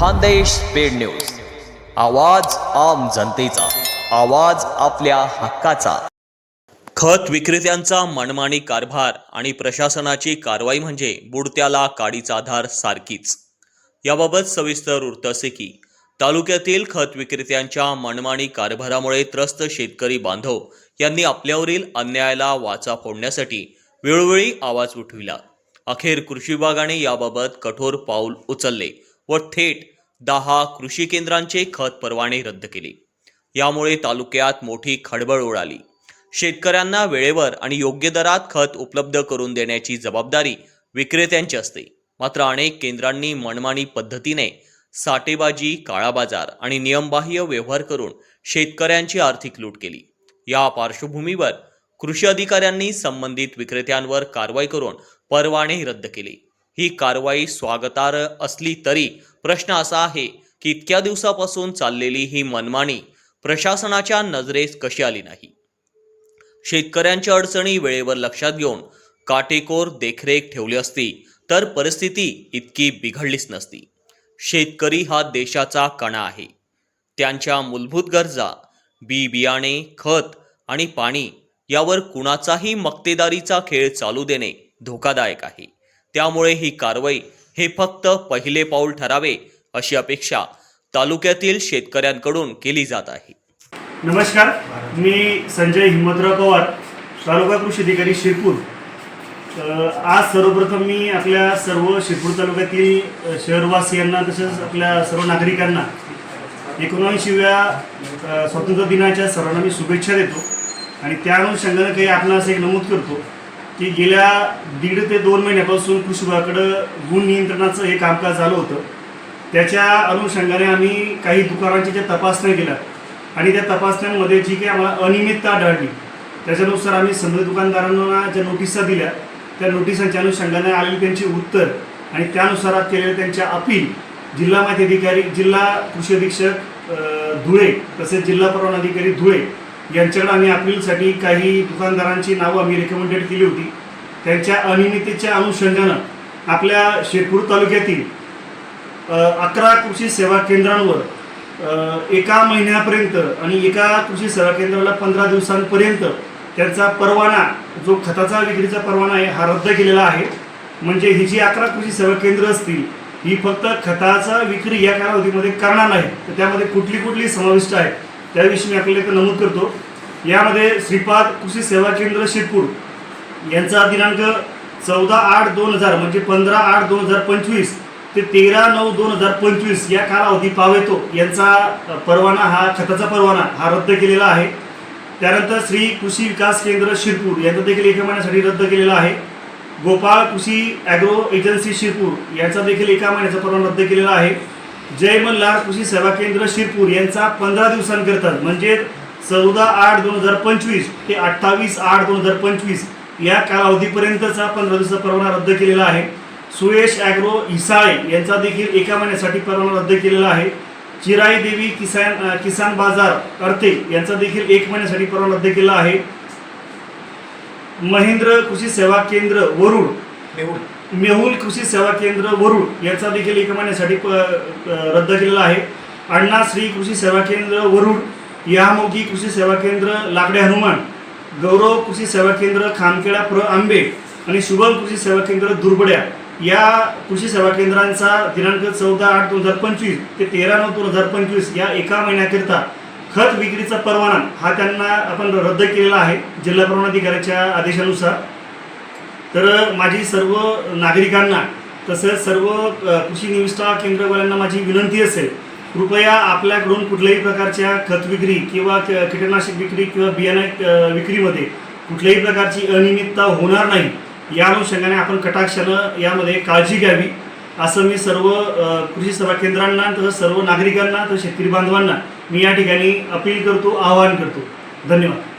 Khandesh paid news. आवाज आम जनतेचा. आवाज आपल्या हक्काचा. खत विक्रेत्यांचा मनमानी कारभार आणि प्रशासनाची कारवाई म्हणजे बुडत्याला काडीचा आधार सारखीच. याबाबत सविस्तर वृत्त असे की तालुक्यातील खत विक्रेत्यांच्या मनमानी कारभारामुळे त्रस्त शेतकरी बांधव यांनी आपल्यावरील अन्यायाला वाचा फोडण्यासाठी वेळोवेळी आवाज उठविला. अखेर कृषी विभागाने याबाबत कठोर पाऊल उचलले. व थेट दहा कृषी केंद्रांचे खत परवाने रद्द केले. यामुळे तालुक्यात मोठी खळबळ उडाली शेतकऱ्यांना वेळेवर आणि योग्य दरात खत उपलब्ध करून देण्याची जबाबदारी विक्रेत्यांची असते. मात्र अनेक केंद्रांनी मनमानी पद्धतीने साठेबाजी काळा बाजार आणि नियमबाह्य व्यवहार करून शेतकऱ्यांची आर्थिक लूट केली. या पार्श्वभूमीवर कृषी अधिकाऱ्यांनी संबंधित विक्रेत्यांवर कारवाई करून परवाने रद्द केले. ही कारवाई स्वागतार्ह असली तरी प्रश्न असा आहे की इतक्या दिवसापासून चाललेली ही मनमानी प्रशासनाच्या नजरेस कशी आली नाही? शेतकऱ्यांच्या अडचणी वेळेवर लक्षात घेऊन काटेकोर देखरेख ठेवली असती तर परिस्थिती इतकी बिघडलीच नसती. शेतकरी हा देशाचा कणा आहे. त्यांच्या मूलभूत गरजा बी बियाणे खत आणि पाणी यावर कुणाचाही मक्तेदारीचा खेळ चालू देणे धोकादायक आहे. त्यामुळे ही कारवाई हे फक्त पहिले पाऊल ठरावे अशी अपेक्षा तालुक्यातील शेतकऱ्यांकडून केली जात आहे. नमस्कार मी संजय हिम्मतराव पवार तालुका कृषी अधिकारी शिरपूर. आज सर्वप्रथम मी आपल्या सर्व शिरपूर तालुक्यातील शहरवासियांना तसेच आपल्या सर्व नागरिकांना एकोणऐंशीव्या स्वातंत्र्य दिनाच्या सर्वांना मी शुभेच्छा देतो. आणि त्या अनुषंगानं काही आपणास एक नमूद करतो. की गेल्या दीड ते दोन महिन्यापासून कृषी विभागाकडं गुण नियंत्रणाचं हे कामकाज झालं होतं. त्याच्या अनुषंगाने आम्ही काही दुकानांच्या ज्या तपासण्या केल्या आणि त्या तपासण्यांमध्ये जी काही आम्हाला अनियमितता आढळली त्याच्यानुसार आम्ही संबंधित दुकानदारांना ज्या नोटिसा दिल्या त्या नोटिसांच्या अनुषंगाने आलेली त्यांची उत्तर आणि त्यानुसार केलेल्या त्यांच्या अपील जिल्हा माहिती अधिकारी जिल्हा कृषी अधीक्षक धुळे तसेच जिल्हा परवाना अधिकारी धुळे यांच्याकडे आम्ही अपीलसाठी काही दुकानदारांची नावं आम्ही रेकमेंडेड केली होती. त्यांच्या अनियमिततेच्या अनुषंगानं आपल्या शेपूर तालुक्यातील अकरा कृषी सेवा केंद्रांवर एका महिन्यापर्यंत आणि एका कृषी सेवा केंद्राला पंधरा दिवसांपर्यंत त्यांचा परवाना जो खताचा विक्रीचा परवाना आहे हा रद्द केलेला आहे. म्हणजे ही जी अकरा कृषी सेवा केंद्र असतील ही फक्त खताचा विक्री या कालावधीमध्ये करणार नाही तर त्यामध्ये कुठली कुठली समाविष्ट आहे? त्याविषयी मी आपल्याला इथं नमूद करतो. यामध्ये श्रीपाद कृषी सेवा केंद्र शिरपूर यांचा दिनांक चौदा आठ दोन हजार म्हणजे पंधरा आठ दोन हजार पंचवीस ते तेरा नऊ दोन हजार पंचवीस या कालावधी पावेतो यांचा परवाना हा खताचा परवाना हा रद्द केलेला आहे. त्यानंतर श्री कृषी विकास केंद्र शिरपूर यांचा देखील एका महिन्यासाठी रद्द केलेला आहे. गोपाळ कृषी ॲग्रो एजन्सी शिरपूर यांचा देखील एका महिन्याचा परवाना रद्द केलेला आहे. जय मल्हार कृषी सेवा केंद्र शिरपूर यांचा पंधरा दिवसांकरता म्हणजे चौदा आठ दोन हजार पंचवीस ते अठ्ठावीस आठ दोन हजार पंचवीस या कालावधीपर्यंतचा पंधरा दिवसाचा परवाना रद्द केलेला आहे. सुरेश ॲग्रो हिसाळे यांचा देखील एका महिन्यासाठी परवाना रद्द केलेला आहे. चिराई देवी किसान किसान बाजार अर्थे यांचा देखील एक महिन्यासाठी परवाना रद्द केला आहे. महेंद्र कृषी सेवा केंद्र वरुड. मेहुल कृषी सेवा केंद्र वरुड याचा देखील एक महिन्यासाठी प- रद्द केलेला आहे. अण्णा श्री कृषी सेवा केंद्र वरुड यामोगी कृषी सेवा केंद्र लाकडे हनुमान गौरव कृषी सेवा केंद्र खामखेडा प्र आंबे आणि शुभम कृषी सेवा केंद्र दुर्बड्या या कृषी सेवा केंद्रांचा दिनांक चौदा आठ दोन हजार पंचवीस ते तेरा नऊ दोन हजार पंचवीस या एका महिन्याकरिता खत विक्रीचा परवाना हा त्यांना आपण रद्द केलेला आहे जिल्हा परवाना आदेशानुसार. तर माझी सर्व नागरिकांना तसंच सर्व कृषी निविष्ठा केंद्रवाल्यांना माझी विनंती असेल कृपया आपल्याकडून कुठल्याही प्रकारच्या खत विक्री किंवा कीटकनाशक विक्री किंवा बियाणे विक्रीमध्ये कुठल्याही प्रकारची अनियमितता होणार नाही या अनुषंगाने आपण कटाक्षानं यामध्ये काळजी घ्यावी असं मी सर्व कृषी सेवा केंद्रांना तसंच सर्व नागरिकांना तसंच शेतकरी बांधवांना मी या ठिकाणी अपील करतो आवाहन करतो. धन्यवाद.